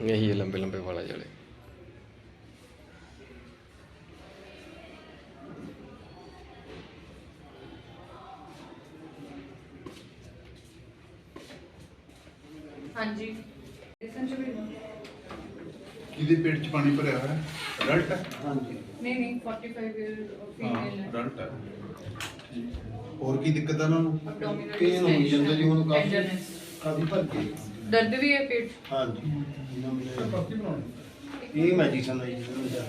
ਇਹੀ ਹੈ ਲੰਬੇ ਲੰਬੇ ਵਾਲਾ ਜਿਹੜੇ ਹਾਂਜੀ। ਲਿਸਨ ਚ ਵੀ ਇਹਦੇ ਪੇਟ 'ਚ ਪਾਣੀ ਭਰਿਆ ਹੋਇਆ? ਹੈ ਅਡਲਟ ਹੈ? ਹਾਂਜੀ। ਨਹੀਂ ਨਹੀਂ 45 ਇਅਰ ਫੀਮੇਲ ਹੈ ਅਡਲਟ ਹੈ। ਠੀਕ ਹੋਰ ਕੀ ਦਿੱਕਤ ਹੈ ਉਹਨਾਂ ਨੂੰ? Abdominal ਪੇਨ ਹੋਈ ਜਾਂਦਾ ਜੀ ਹੁਣ ਕਾਫੀ tenderness। ਕਾਫੀ ਭਰ ਗਈ ਦਰਦ ਵੀ ਹੈ ਪੇਟ? ਹਾਂਜੀ। ਇਹ ਮੈਡੀਸਨ ਹੈ ਜੀ ਜਿਹਨੂੰ ਜਾ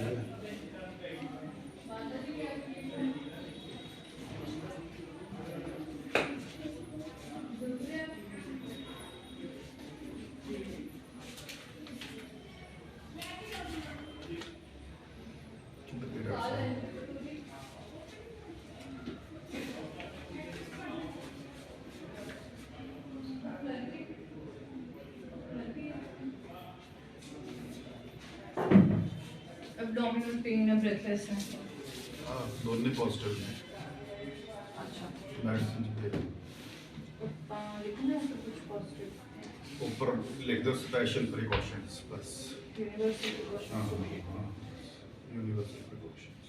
में तो पिंग में ब्रेथलेस दोनों पॉजिटिव हैं। अच्छा। मेडिसिन भी लिखना ऊपर लिख दो special precautions plus universal precautions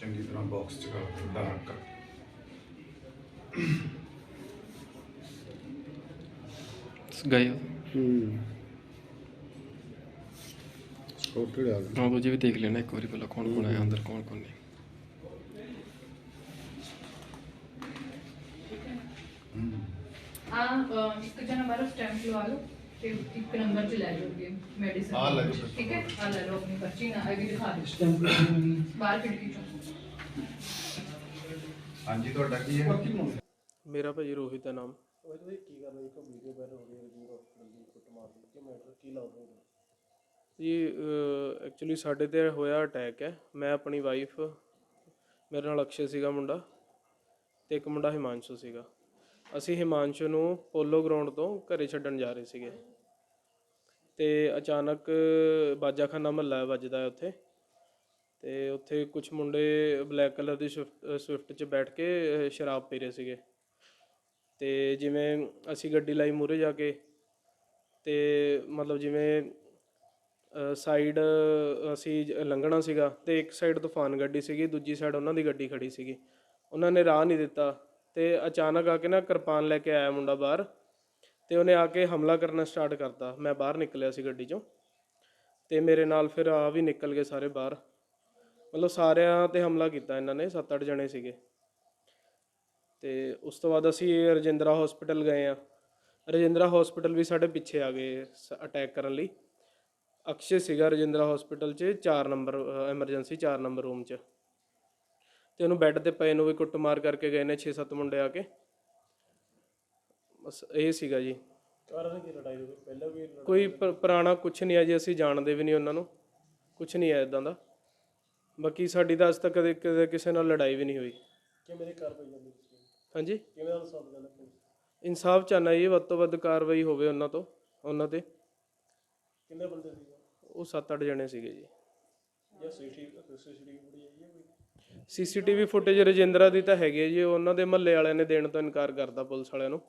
चंगी तरह बॉक्स जगह डार्क कर। गया हम्म। ਗਏ ਹੂੰ ਹਾਂ ਦੂਜੇ ਵੀ ਦੇਖ ਲੈਣਾ ਇੱਕ ਵਾਰੀ ਪਹਿਲਾਂ ਕੌਣ ਕੌਣ ਆਇਆ ਅੰਦਰ ਕੌਣ ਕੌਣ ਨਹੀਂ। ਆ ਅ, ਇੱਕ ਜਣਾ ਬਾਹਰੋਂ ਸਟੈਂਪ ਲਵਾ ਲਓ ਤੇ ਇੱਕ ਨੰਬਰ 'ਚ ਲੈ ਜਾਓਗੇ ਮੈਡੀਸਨ ਆਹ ਲੈ ਜਾਓ। ਠੀਕ ਹੈ? ਆ ਲੈ ਲਓ ਆਪਣੀ ਪਰਚੀ ਨਾ ਇਹ ਵੀ ਦਿਖਾ ਦਿਓ। ਸਟੈਂਪ ਲੱਗੀ ਬਾਹਰ ਖਿੜਕੀ 'ਚੋਂ। ਹਾਂਜੀ ਤੁਹਾਡਾ ਕੀ ਹੈ? ਮੇਰਾ ਭਾਜੀ ਰੋਹਿਤ ਦਾ ਨਾਮ। ਜੀ ਐਕਚੁਅਲੀ ਸਾਡੇ ਤੇ ਹੋਇਆ ਅਟੈਕ ਹੈ। ਮੈਂ ਆਪਣੀ ਵਾਈਫ ਮੇਰੇ ਨਾਲ ਅਕਸ਼ੇ ਸੀਗਾ ਮੁੰਡਾ ਤੇ ਇੱਕ ਮੁੰਡਾ ਹਿਮਾਂਸ਼ੂ ਸੀਗਾ। ਅਸੀਂ ਹਿਮਾਂਸ਼ੂ ਨੂੰ ਪੋਲੋ ਗਰਾਊਂਡ ਤੋਂ ਘਰੇ ਛੱਡਣ ਜਾ ਰਹੇ ਸੀਗੇ। ਤੇ ਅਚਾਨਕ ਬਾਜਾਖਾਨਾ ਮਹੱਲਾ ਵੱਜਦਾ ਹੈ ਉੱਥੇ। ਤੇ ਉੱਥੇ ਕੁਝ ਮੁੰਡੇ ਬਲੈਕ ਕਲਰ ਦੀ ਸਵਿਫਟ ਸਵਿਫਟ 'ਚ ਬੈਠ ਕੇ ਸ਼ਰਾਬ ਪੀ ਰਹੇ ਸੀਗੇ। ਤੇ ਜਿਵੇਂ ਅਸੀਂ ਗੱਡੀ ਲਾਈ ਮੂਰੇ ਜਾ ਕੇ, ਤੇ ਮਤਲਬ ਜਿਵੇਂ ਸਾਈਡ ਅਸੀਂ ਜ- ਲੰਘਣਾ ਸੀਗਾ ਅਤੇ ਇੱਕ ਸਾਈਡ ਤੂਫਾਨ ਗੱਡੀ ਸੀਗੀ, ਦੂਜੀ ਸਾਈਡ ਉਹਨਾਂ ਦੀ ਗੱਡੀ ਖੜ੍ਹੀ ਸੀਗੀ। ਉਹਨਾਂ ਨੇ ਰਾਹ ਨਹੀਂ ਦਿੱਤਾ ਅਤੇ ਅਚਾਨਕ ਆ ਕੇ ਨਾ ਕਿਰਪਾਨ ਲੈ ਕੇ ਆਇਆ ਮੁੰਡਾ ਬਾਹਰ ਅਤੇ ਉਹਨੇ ਆ ਕੇ ਹਮਲਾ ਕਰਨਾ ਸਟਾਰਟ ਕਰਤਾ। ਮੈਂ ਬਾਹਰ ਨਿਕਲਿਆ ਸੀ ਗੱਡੀ 'ਚੋਂ ਅਤੇ ਮੇਰੇ ਨਾਲ ਫਿਰ ਆ ਵੀ ਨਿਕਲ ਗਏ ਸਾਰੇ ਬਾਹਰ। ਮਤਲਬ ਸਾਰਿਆਂ ਤੇ ਹਮਲਾ ਕੀਤਾ ਇਹਨਾਂ ਨੇ 7-8 ਜਣੇ ਸੀਗੇ। ਅਤੇ ਉਸ ਤੋਂ ਬਾਅਦ ਅਸੀਂ ਰਜਿੰਦਰਾ ਹਸਪੀਟਲ ਗਏ ਆ। ਰਜਿੰਦਰਾ ਹਸਪੀਟਲ ਵੀ ਸਾਡੇ ਪਿੱਛੇ ਆ ਗਏ ਅਟੈਕ ਕਰਨ ਲਈ। ਅਕਸ਼ੇ ਸੀਗਾ ਰਜਿੰਦਰਾ ਹਸਪੀਟਲ 'ਚ 4 ਨੰਬਰ ਐਮਰਜੈਂਸੀ 4 ਨੰਬਰ ਰੂਮ 'ਚ। ਤੇ ਉਹਨੂੰ ਬੈੱਡ ਤੇ ਪਏ ਨੂੰ ਵੀ ਕੁੱਟਮਾਰ ਕਰਕੇ ਗਏ ਨੇ 6-7 ਮੁੰਡੇ ਆ ਕੇ। ਬਸ ਇਹ ਸੀਗਾ ਜੀ। ਕਾਰਨ ਕੀ ਲੜਾਈ ਹੋਈ? ਪਹਿਲਾਂ ਵੀ ਕੋਈ ਪ- ਪੁਰਾਣਾ ਕੁਝ ਨਹੀਂ ਹੈ ਜੀ ਅਸੀਂ ਜਾਣਦੇ ਵੀ ਨਹੀਂ ਉਹਨਾਂ ਨੂੰ। ਕੁਝ ਨਹੀਂ ਹੈ ਇਦਾਂ ਦਾ। ਬਾਕੀ ਸਾਡੀ ਤਾਂ ਅੱਜ ਤੱਕ ਕਦੇ ਕਦੇ ਕਿਸੇ ਨਾਲ ਲੜਾਈ ਵੀ ਨਹੀਂ ਹੋਈ। ਕਾਰਵਾਈ ਜਾਂਦੀ ਹਾਂਜੀ? ਕਿਵੇਂ ਪੁਲਿਸ ਇਨਸਾਫ ਚਾਹਨਾ ਜੀ ਵੱਧ ਤੋਂ ਵੱਧ ਕਾਰਵਾਈ ਹੋਵੇ ਉਹਨਾਂ ਤੋਂ ਉਹਨਾਂ ਤੇ। ਕਿੰਨੇ ਬੰਦੇ ਸੀ? ਉਹ 7-8 ਜਣੇ ਸੀਗੇ ਜੀ। ਜਾਂ CT CCTV footage CCTV Rajindra ਦੀ ਤਾਂ ਹੈਗੀ ਹੈ ਜੀ ਉਹਨਾਂ ਦੇ ਮਹੱਲੇ ਵਾਲਿਆਂ ਨੇ ਦੇਣ ਤੋਂ ਇਨਕਾਰ ਕਰਤਾ ਪੁਲਿਸ ਵਾਲਿਆਂ ਨੂੰ।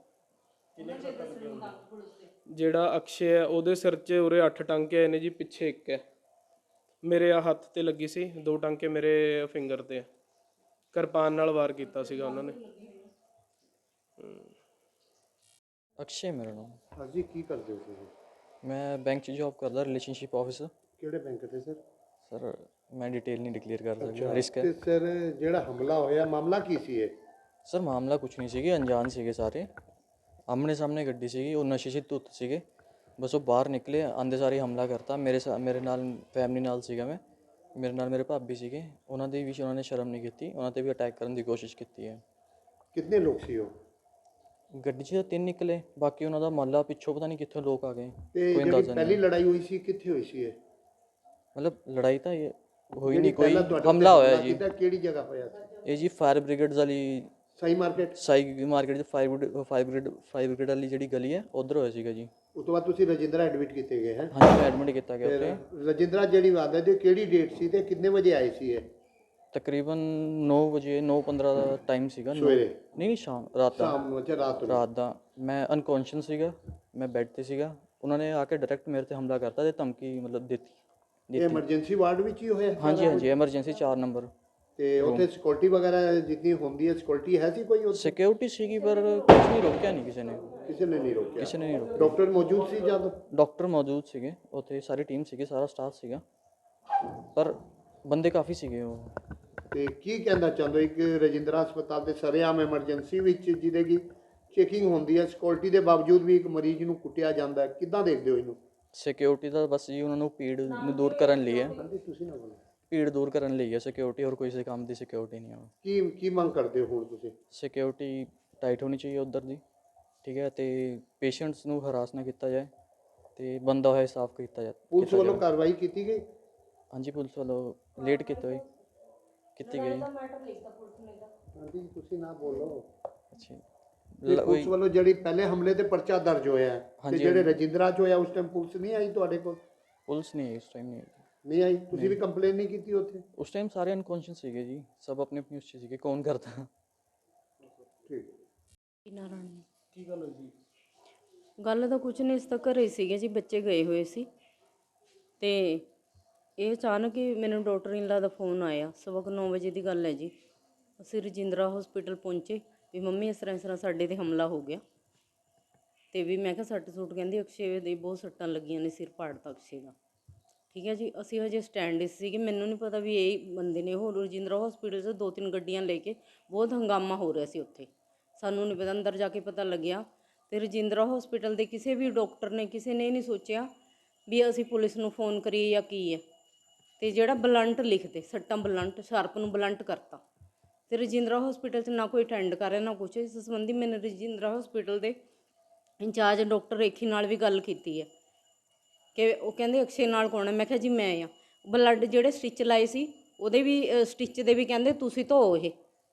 ਜਿਹੜਾ ਅਕਸ਼ੇ ਹੈ ਉਹਦੇ ਸਿਰ 'ਚ ਉਰੇ 8 ਟਾਂਕੇ ਆਏ ਨੇ ਜੀ ਪਿੱਛੇ ਇੱਕ ਹੈ। ਮੇਰੇ ਆ ਹੱਥ ਤੇ ਲੱਗੀ ਸੀ ਦੋ ਟਾਂਕੇ ਮੇਰੇ ਫਿੰਗਰ ਤੇ ਕਿਰਪਾਨ ਨਾਲ ਵਾਰ ਕੀਤਾ ਸੀਗਾ ਉਹਨਾਂ ਨੇ। ਅਕਸ਼ੇ ਮੇਰਾ ਨਾਮ। ਹਾਂਜੀ ਕੀ ਕਰਦੇ ਹੋ ਤੁਸੀਂ? ਮੈਂ ਬੈਂਕ 'ਚ ਜੌਬ ਕਰਦਾ ਰਿਲੇਸ਼ਨਸ਼ਿਪ ਆਫਿਸਰ ਕਿਹੜੇ ਬੈਂਕ ਤੇ ਸਰ? ਸਰ ਮੈਂ ਡਿਟੇਲ ਨਹੀਂ ਡਿਕਲੇਅਰ ਕਰ ਸਕਦਾ ਰਿਸਕ ਹੈ। ਤੇ ਸਰ ਜਿਹੜਾ ਹਮਲਾ ਹੋਇਆ ਮਾਮਲਾ ਕੀ ਸੀ ਇਹ? ਸਰ ਮਾਮਲਾ ਕੁਝ ਨਹੀਂ ਸੀਗੇ ਅਣਜਾਣ ਸੀਗੇ ਸਾਰੇ। ਆਮਣੇ ਸਾਹਮਣੇ ਗੱਡੀ ਸੀਗੀ ਉਹ ਨਸ਼ੇ 'ਚ ਧੁੱਤ ਸੀਗੇ। ਬਸ ਉਹ ਬਾਹਰ ਨਿਕਲੇ ਆਂਦੇ ਸਾਰੇ ਹਮਲਾ ਕਰਤਾ। ਮੇਰੇ ਸਾ- ਮੇਰੇ ਨਾਲ ਫੈਮਿਲੀ ਨਾਲ ਸੀਗਾ ਮੈਂ। ਮੇਰੇ ਨਾਲ ਮੇਰੇ ਭਾਬੀ ਸੀਗੇ। ਉਹਨਾਂ ਦੀ ਵੀ ਉਹਨਾਂ ਨੇ ਸ਼ਰਮ ਨਹੀਂ ਕੀਤੀ ਉਹਨਾਂ ਤੇ ਵੀ ਅਟੈਕ ਕਰਨ ਦੀ ਕੋਸ਼ਿਸ਼ ਕੀਤੀ ਹੈ। ਕਿੰਨੇ ਲੋਕ ਸੀ ਉਹ? ਗੱਡੀ 'ਚ ਤਾਂ ਤਿੰਨ ਨਿਕਲੇ ਬਾਕੀ ਉਹਨਾਂ ਦਾ ਮਹੱਲਾ ਪਿੱਛੋਂ ਪਤਾ ਨਹੀਂ ਕਿੱਥੋਂ ਲੋਕ ਆ ਗਏ। ਤੇ ਕੋਈ ਜਿਹੜੀ ਅੰਦਾਜ਼ਾ ਪਹਿਲੀ ਨਹੀਂ ਲੜਾਈ ਹੋਈ ਸੀ ਕਿੱਥੇ ਹੋਈ ਸੀ ਇਹ? ਮਤਲਬ ਲੜਾਈ ਤਾਂ ਇਹ ਹੋਈ ਜਿਹੜੀ ਨਹੀਂ ਕੋਈ ਪਹਿਲਾਂ ਤੁਹਾਡੇ ਉੱਤੇ ਹਮਲਾ ਹੋਇਆ ਜੀ। ਕੀਤਾ ਕਿਹੜੀ ਜਗ੍ਹਾ ਹੋਇਆ ਸੀ? ਇਹ ਜੀ ਫਾਇਰ ਬ੍ਰਿਗੇਡਸ ਵਾਲੀ ਸਾਈ ਮਾਰਕੀਟ ਸਾਈ ਮਾਰਕੀਟ ਦੇ fire brigade fire brigade fire brigade ਵਾਲੀ ਜਿਹੜੀ ਗਲੀ ਹੈ ਉਧਰ ਹੋਇਆ ਸੀਗਾ ਜੀ। ਉਸ ਤੋਂ ਬਾਅਦ ਤੁਸੀਂ ਰਜਿੰਦਰਾ ਐਡਮਿਟ ਕੀਤੇ ਗਏ ਹੈ? ਹਾਂਜੀ ਐਡਮਿਟ ਕੀਤਾ ਗਿਆ ਉੱਥੇ। ਰਜਿੰਦਰਾ ਜਿਹੜੀ ਵਾਰਦਾਤ ਦੀ ਕਿਹੜੀ ਡੇਟ ਸੀ ਤੇ ਕਿੰਨੇ ਵਜੇ ਆਏ ਸੀ ਇਹ? ਤਕਰੀਬਨ 9 ਵਜੇ 9:15 ਦਾ ਟਾਈਮ ਸੀਗਾ ਨੌ- ਸਵੇਰੇ? ਨਹੀਂ ਨਹੀਂ ਸ਼ਾਮ ਰਾਤ ਦਾ। ਸ਼ਾਮ ਨੂੰ ਅੱਛਾ ਰਾਤ ਨੂੰ? ਰਾਤ ਦਾ। ਮੈਂ ਅਨਕੌਂਸ਼ੀਅਸ ਸੀਗਾ ਮੈਂ ਬੈੱਡ ਤੇ ਸੀਗਾ। ਉਹਨਾਂ ਨੇ ਆ ਕੇ ਡਾਇਰੈਕਟ ਮੇਰੇ ਤੇ ਹਮਲਾ ਕਰਤਾ ਤੇ ਧਮਕੀ ਮਤਲਬ ਦਿੱਤੀ। ਇਹ ਦਿੱਤੀ। ਐਮਰਜੈਂਸੀ ਵਾਰਡ ਵਿੱਚ ਹੀ ਹੋਇਆ ਹਾਂਜੀ ਹਾਂਜੀ ਐਮਰਜੈਂਸੀ 4 ਨੰਬਰ ਤੇ ਉੱਥੇ ਸਿਕਿਉਰਿਟੀ ਵਗੈਰਾ ਜਿੰਨੀ ਹੁੰਦੀ ਹੈ ਸਿਕਿਉਰਿਟੀ ਹੈ ਸੀ ਕੋਈ ਉੱਥੇ? ਸਿਕਿਉਰਿਟੀ ਸੀਗੀ ਪਰ ਕੁਝ ਨਹੀਂ ਰੋਕਿਆ ਨਹੀਂ ਕਿਸੇ ਨੇ। ਕਿਸੇ ਨੇ ਨਹੀਂ ਰੋਕਿਆ? ਕਿਸੇ ਨੇ ਨਹੀਂ ਰੋਕਿਆ। ਡਾਕਟਰ ਮੌਜੂਦ ਸੀ ਜਦ ਡਾਕਟਰ ਮੌਜੂਦ ਸੀਗੇ ਉੱਥੇ ਸਾਰੀ ਟੀਮ ਸੀਗੀ ਸਾਰਾ ਸਟਾਫ ਸੀਗਾ। ਪਰ ਬੰਦੇ ਕਾਫੀ ਸੀਗੇ ਉਹ। ਤੇ ਕੀ ਕਹਿਣਾ ਚਾਹੁੰਦੇ ਇੱਕ ਰਜਿੰਦਰਾ ਹਸਪਤਾਲ ਦੇ ਸਰੇਆਮ ਐਮਰਜੈਂਸੀ ਵਿੱਚ ਜਿਹਦੇ ਕੀ ਚੈਕਿੰਗ ਹੁੰਦੀ ਹੈ ਸਿਕਿਉਰਿਟੀ ਦੇ ਬਾਵਜੂਦ ਵੀ ਇੱਕ ਮਰੀਜ਼ ਨੂੰ ਕੁੱਟਿਆ ਜਾਂਦਾ ਹੈ। ਕਿੱਦਾਂ ਦੇਖਦੇ ਹੋ ਇਹਨੂੰ? ਸਿਕਿਉਰਿਟੀ ਦਾ ਬਸ ਜੀ ਉਹਨਾਂ ਨੂੰ ਭੀੜ ਨੂੰ ਦੂਰ ਕਰਨ ਲਈ ਹੈ। ਹਾਂਜੀ ਤੁਸੀਂ ਨਾ ਬੋਲੋ। ਭੀੜ ਦੂਰ ਕਰਨ ਲਈ ਹੈ। ਸਿਕਿਉਰਿਟੀ ਹੋਰ ਕੋਈ ਸੇ ਕੰਮ ਦੀ ਸਿਕਿਉਰਿਟੀ ਨਹੀਂ ਹੈ। ਕੀ ਕੀ ਮੰਗ ਕਰਦੇ ਹੋ ਹੁਣ ਤੁਸੀਂ? ਸਿਕਿਉਰਿਟੀ ਟਾਈਟ ਹੋਣੀ ਚਾਹੀਏ ਉਧਰ ਦੀ ਠੀਕ ਹੈ? ਤੇ ਪੇਸ਼ੈਂਟਸ ਨੂੰ ਹਰਾਸ ਨਾ ਕੀਤਾ ਜਾਏ ਤੇ ਬੰਦਾ ਹੋਇਆ ਸਾਫ਼ ਕੀਤਾ ਜਾਏ ਪੁਲਿਸ ਕੀਤਾ ਵੱਲੋਂ ਜਾਵੇ। ਕਾਰਵਾਈ ਕੀਤੀ ਗਈ? ਹਾਂਜੀ ਪੁਲਿਸ ਵੱਲੋਂ ਲੇਟ ਕੀਤਾ ਹੋਈ। ਕੀਤੀ ਗਈ ਹਾਂਜੀ ਤੁਸੀਂ ਨਾ ਬੋਲੋ। ਅੱਛਾ ਤੇ ਲ- ਪੁਲਿਸ ਉਹੀ ਵੱਲੋਂ ਜਿਹੜੀ ਪਹਿਲੇ ਹਮਲੇ ਤੇ ਪਰਚਾ ਦਰਜ ਹੋਇਆ ਹੈ ਤੇ ਹਾਂਜੀ, ਜਿਹੜੇ ਹਾਂਜੀ। ਰਜਿੰਦਰਾ ਚ ਹੋਇਆ ਉਸ ਟਾਈਮ ਪੁਲਿਸ ਨਹੀਂ ਆਈ ਤੁਹਾਡੇ ਕੋਲ? ਪੁਲਿਸ ਨਹੀਂ ਆਈ ਉਸ ਟਾਈਮ ਨਹੀਂ ਆਈ। ਨਹੀਂ ਆਈ? ਤੁਸੀਂ ਵੀ ਕੰਪਲੇਨ ਨਹੀਂ ਕੀਤੀ ਉੱਥੇ? ਉਸ ਟਾਈਮ ਸਾਰੇ ਅਨਕੌਂਸ਼ੀਅਸ ਸੀਗੇ ਜੀ ਸਭ ਆਪਣੇ ਆਪਣੇ ਉਸ 'ਚ ਸੀਗੇ ਕੌਣ ਕਰਦਾ? ਠੀਕ। ਨਾ ਰਾਣੀ? ਕੀ ਗੱਲ ਹੋਈ ਸੀ? ਗੱਲ ਤਾਂ ਕੁਝ ਨਹੀਂ ਇਸ ਤਾਂ ਘਰੇ ਸੀਗੇ ਜੀ ਬੱਚੇ ਗਏ ਹੋਏ ਸੀ। ਤੇ ਇਹ ਅਚਾਨਕ ਹੀ ਮੈਨੂੰ ਡਾਕਟਰ ਇਨਲਾ ਦਾ ਫੋਨ ਆਇਆ। ਸਵਾ ਕੁ 9 ਵਜੇ ਦੀ ਗੱਲ ਹੈ ਜੀ। ਅਸੀਂ ਰਜਿੰਦਰਾ ਹਸਪੀਟਲ ਪਹੁੰਚੇ ਵੀ ਮੰਮੀ ਇਸ ਤਰ੍ਹਾਂ ਇਸ ਤਰ੍ਹਾਂ ਸਾਡੇ ਤੇ ਹਮਲਾ ਹੋ ਗਿਆ। ਤੇ ਵੀ ਮੈਂ ਕਿਹਾ ਸੱਟ ਸੂਟ ਕਹਿੰਦੀ ਅਕਸ਼ੇ ਦੇ ਬਹੁਤ ਸੱਟਾਂ ਲੱਗੀਆਂ ਨੇ ਸਿਰ ਪਾੜ ਅਕਸ਼ੇ ਦਾ। ਠੀਕ ਹੈ ਜੀ, ਅਸੀਂ ਹਜੇ ਸਟੈਂਡ 'ਤੇ ਸੀਗੇ। ਮੈਨੂੰ ਨਹੀਂ ਪਤਾ ਵੀ ਇਹ ਬੰਦੇ ਨੇ ਹੋਰ ਰਜਿੰਦਰਾ ਹਸਪੀਟਲ 'ਚ ਦੋ ਤਿੰਨ ਗੱਡੀਆਂ ਲੈ ਕੇ ਬਹੁਤ ਹੰਗਾਮਾ ਹੋ ਰਿਹਾ ਸੀ ਉੱਥੇ। ਸਾਨੂੰ ਨਹੀਂ ਪਤਾ, ਅੰਦਰ ਜਾ ਕੇ ਪਤਾ ਲੱਗਿਆ। ਤੇ ਰਜਿੰਦਰਾ ਹਸਪੀਟਲ ਦੇ ਕਿਸੇ ਵੀ ਡਾਕਟਰ ਨੇ, ਕਿਸੇ ਨੇ ਨਹੀਂ ਸੋਚਿਆ ਵੀ ਅਸੀਂ ਪੁਲਿਸ ਨੂੰ ਫੋਨ ਕਰੀਏ ਜਾਂ ਕੀ ਹੈ। ਤੇ ਜਿਹੜਾ ਬਲੰਟ ਲਿਖਦੇ ਸੱਟਾਂ ਬਲੰਟ ਸ਼ਾਰਪ ਨੂੰ ਬਲੰਟ ਕਰਤਾ। ਤੇ ਰਜਿੰਦਰਾ ਹਸਪੀਟਲ 'ਚ ਨਾ ਕੋਈ ਅਟੈਂਡ ਕਰ ਰਿਹਾ ਨਾ ਕੁਛ। ਇਸ ਸੰਬੰਧੀ ਮੈंने ਰਜਿੰਦਰਾ ਹਸਪੀਟਲ ਦੇ ਇੰਚਾਰਜ ਡਾਕਟਰ ਰੇਖੀ ਨਾਲ ਵੀ ਗੱਲ ਕੀਤੀ ਹੈ। ਕਿ ਉਹ ਕਹਿੰਦੇ ਅਕਸ਼ੇ ਨਾਲ ਕੌਣ ਹੈ? ਮੈਂ ਕਿਹਾ ਜੀ ਮੈਂ ਆ ਬਲੱਡ ਜਿਹੜੇ ਸਟਿਚ ਲਾਏ ਸੀ ਉਹਦੇ ਵੀ ਸਟਿਚ ਦੇ ਵੀ ਕਹਿੰਦੇ ਤੁਸੀਂ ਧੋ ਇਹ।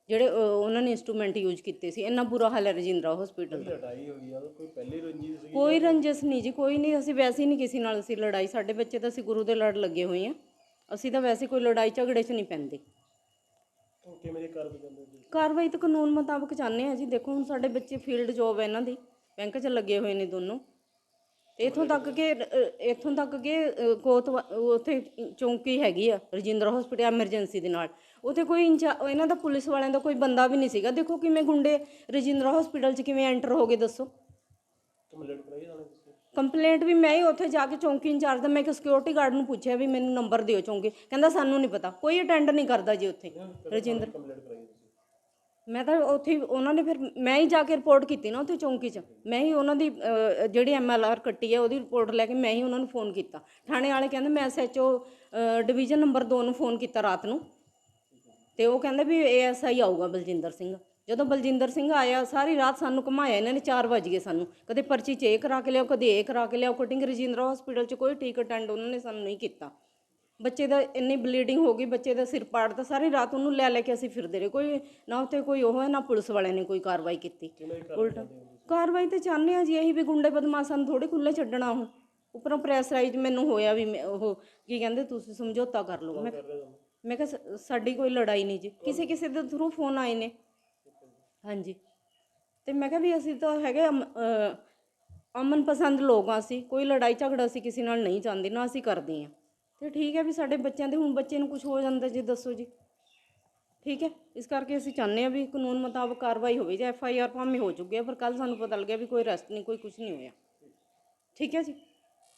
ਜਿਹੜੇ ਉਹਨਾਂ ਨੇ ਇਨਸਟਰੂਮੈਂਟ ਯੂਜ਼ ਕੀਤੇ ਸੀ। ਇੰਨਾ ਬੁਰਾ ਹਾਲ ਹੈ ਰਜਿੰਦਰਾ ਹਸਪੀਟਲ ਦਾ। ਲੜਾਈ ਹੋਈ ਆ ਕੋਈ ਪਹਿਲੀ ਰੰਜਿਸ਼ ਸੀ ਕੋਈ ਰੰਜਸ ਨਹੀਂ ਜੀ ਕੋਈ ਨਹੀਂ। ਅਸੀਂ ਵੈਸੇ ਹੀ ਨਹੀਂ ਕਿਸੇ ਨਾਲ ਅਸੀਂ ਲੜਾਈ। ਸਾਡੇ ਬੱਚੇ ਤਾਂ ਅਸੀਂ ਗੁਰੂ ਦੇ ਲੜ ਲੱਗੇ ਹੋਏ ਆ ਅਸੀਂ ਤਾਂ ਵੈਸੇ ਕੋਈ ਲੜਾਈ ਝਗੜੇ 'ਚ ਨਹੀਂ ਪੈਂਦੇ। ਉਹ ਕਿਵੇਂ ਦੀ ਕਾਰਵਾਈ ਕਰਦੇ ਕਾਰਵਾਈ ਤਾਂ ਕਾਨੂੰਨ ਮੁਤਾਬਕ ਚਾਹੁੰਦੇ ਆ ਜੀ। ਦੇਖੋ ਹੁਣ ਸਾਡੇ ਬੱਚੇ ਫੀਲਡ ਜੋਬ ਹੈ ਇਹਨਾਂ ਦੀ। ਬੈਂਕ 'ਚ ਲੱਗੇ ਹੋਏ ਨੇ ਦੋਨੋਂ। ਤੇ ਇੱਥੋਂ ਤੱਕ ਕਿ ਅ, ਇੱਥੋਂ ਤੱਕ ਕਿ ਅ, ਕੋਤ ਉੱਥੇ ਚੌਂਕੀ ਹੈਗੀ ਆ ਰਜਿੰਦਰ ਹਸਪੀਟਲ ਐਮਰਜੈਂਸੀ ਦੇ ਨਾਲ। ਉੱਥੇ ਕੋਈ ਇੰਚਾ ਇਹਨਾਂ ਦਾ ਪੁਲਿਸ ਵਾਲਿਆਂ ਦਾ ਕੋਈ ਬੰਦਾ ਵੀ ਨਹੀਂ ਸੀਗਾ। ਦੇਖੋ ਕਿਵੇਂ ਗੁੰਡੇ ਰਜਿੰਦਰ ਹਸਪੀਟਲ 'ਚ ਕਿਵੇਂ ਐਂਟਰ ਹੋ ਗਏ ਦੱਸੋ। ਕੰਪਲੇਂਟ ਕਰਾਈ ਜਾਣੇ ਕੰਪਲੇਂਟ ਵੀ ਮੈਂ ਹੀ ਉੱਥੇ ਜਾ ਕੇ ਚੌਂਕੀ ਇੰਚਾਰਜ ਦਾ ਮੈਂ ਇੱਕ ਸਿਕਿਉਰਿਟੀ ਗਾਰਡ ਨੂੰ ਪੁੱਛਿਆ ਵੀ ਮੈਨੂੰ ਨੰਬਰ ਦਿਓ ਚੌਂਕੀ। ਕਹਿੰਦਾ ਸਾਨੂੰ ਨਹੀਂ ਪਤਾ ਕੋਈ ਅਟੈਂਡ ਨਹੀਂ ਕਰਦਾ ਜੀ ਉੱਥੇ। ਰਜਿੰਦਰ। ਮੈਂ ਤਾਂ ਉੱਥੇ ਉਹਨਾਂ ਨੇ ਫਿਰ ਮੈਂ ਹੀ ਜਾ ਕੇ ਰਿਪੋਰਟ ਕੀਤੀ ਨਾ ਉੱਥੇ ਚੌਂਕੀ 'ਚ। ਮੈਂ ਹੀ ਉਹਨਾਂ ਦੀ ਜਿਹੜੀ ਐਮਐਲਆਰ ਕੱਟੀ ਹੈ ਉਹਦੀ ਰਿਪੋਰਟ ਲੈ ਕੇ ਮੈਂ ਹੀ ਉਹਨਾਂ ਨੂੰ ਫੋਨ ਕੀਤਾ। ਥਾਣੇ ਵਾਲੇ ਕਹਿੰਦੇ ਮੈਂ ਐਸਐਚਓ ਡਿਵੀਜ਼ਨ ਨੰਬਰ 2 ਨੂੰ ਫੋਨ ਕੀਤਾ ਰਾਤ ਨੂੰ। ਤੇ ਉਹ ਕਹਿੰਦੇ ਵੀ ਏਐਸਆਈ ਆਊਗਾ ਬਲਜਿੰਦਰ ਸਿੰਘ। ਜਦੋਂ ਬਲਜਿੰਦਰ ਸਿੰਘ ਆਇਆ ਸਾਰੀ ਰਾਤ ਸਾਨੂੰ ਘੁਮਾਇਆ ਇਹਨਾਂ ਨੇ 4 ਵਜ ਗਏ ਸਾਨੂੰ। ਕਦੇ ਪਰਚੀ 'ਚ ਇਹ ਕਰਾ ਕੇ ਲਿਆਓ ਕਦੇ ਇਹ ਕਰਾ ਕੇ ਲਿਆਓ ਕਟਿੰਗ ਰਜਿੰਦਰਾ ਹਸਪੀਟਲ 'ਚ ਕੋਈ ਟੀਕ ਅਟੈਂਡ ਉਹਨਾਂ ਨੇ ਸਾਨੂੰ ਨਹੀਂ ਕੀਤਾ। ਬੱਚੇ ਦਾ ਇੰਨੀ ਬਲੀਡਿੰਗ ਹੋ ਗਈ ਬੱਚੇ ਦਾ ਸਿਰ ਪਾੜਦਾ ਸਾਰੀ ਰਾਤ ਉਹਨੂੰ ਲੈ ਲੈ ਕੇ ਅਸੀਂ ਫਿਰਦੇ ਰਹੇ। ਕੋਈ ਨਾ ਉੱਥੇ ਕੋਈ ਉਹ ਹੈ ਨਾ ਪੁਲਿਸ ਵਾਲਿਆਂ ਨੇ ਕੋਈ ਕਾਰਵਾਈ ਕੀਤੀ। ਉਲਟਾ ਕਾਰਵਾਈ ਤੇ ਚਾਹੁੰਦੇ ਆ ਜੀ ਇਹੀ ਵੀ ਗੁੰਡੇ ਬਦਮਾਸ਼ਾਂ ਨੂੰ ਥੋੜੇ ਖੁੱਲੇ ਛੱਡਣਾ ਹੁਣ। ਉੱਪਰੋਂ ਪ੍ਰੈਸਰਾਈਜ਼ ਮੈਨੂੰ ਹੋਇਆ ਵੀ ਉਹ ਕੀ ਕਹਿੰਦੇ ਤੁਸੀਂ ਸਮਝੌਤਾ ਕਰ ਲਓ। ਮੈਂ ਮੈਂ ਕਿਹਾ ਸਾਡੀ ਕੋਈ ਲੜਾਈ ਨਹੀਂ ਜੀ। ਕਿਸੇ ਕਿਸੇ ਦੇ ਥਰੂ ਫੋਨ ਆਏ ਨੇ। ਹਾਂਜੀ। ਤੇ ਮੈਂ ਕਿਹਾ ਵੀ ਅਸੀਂ ਤਾਂ ਹੈਗੇ ਅਮ- ਅਹ, ਅਮਨ ਪਸੰਦ ਲੋਕ ਆ ਅਸੀਂ। ਕੋਈ ਲੜਾਈ ਝਗੜਾ ਅਸੀਂ ਕਿਸੇ ਨਾਲ ਨਹੀਂ ਚਾਹੁੰਦੇ, ਨਾ ਅਸੀਂ ਕਰਦੇ ਆ ਤੇ ਠੀਕ ਹੈ ਵੀ ਸਾਡੇ ਬੱਚਿਆਂ ਦੇ ਹੁਣ ਬੱਚੇ ਨੂੰ ਕੁਝ ਹੋ ਜਾਂਦਾ ਜੀ, ਦੱਸੋ ਜੀ। ਠੀਕ ਹੈ, ਇਸ ਕਰਕੇ ਅਸੀਂ ਚਾਹੁੰਦੇ ਆ ਵੀ ਕਾਨੂੰਨ ਮੁਤਾਬਕ ਕਾਰਵਾਈ ਹੋਵੇ, ਜਾਂ ਐਫ ਆਈ ਆਰ ਭਾਵੇਂ ਹੋ ਚੁੱਕੀ ਹੈ, ਪਰ ਕੱਲ ਸਾਨੂੰ ਪਤਾ ਲੱਗਿਆ ਵੀ ਕੋਈ ਅਰੈਸਟ ਨਹੀਂ, ਕੋਈ ਕੁਝ ਨਹੀਂ ਹੋਇਆ। ਠੀਕ ਹੈ ਜੀ।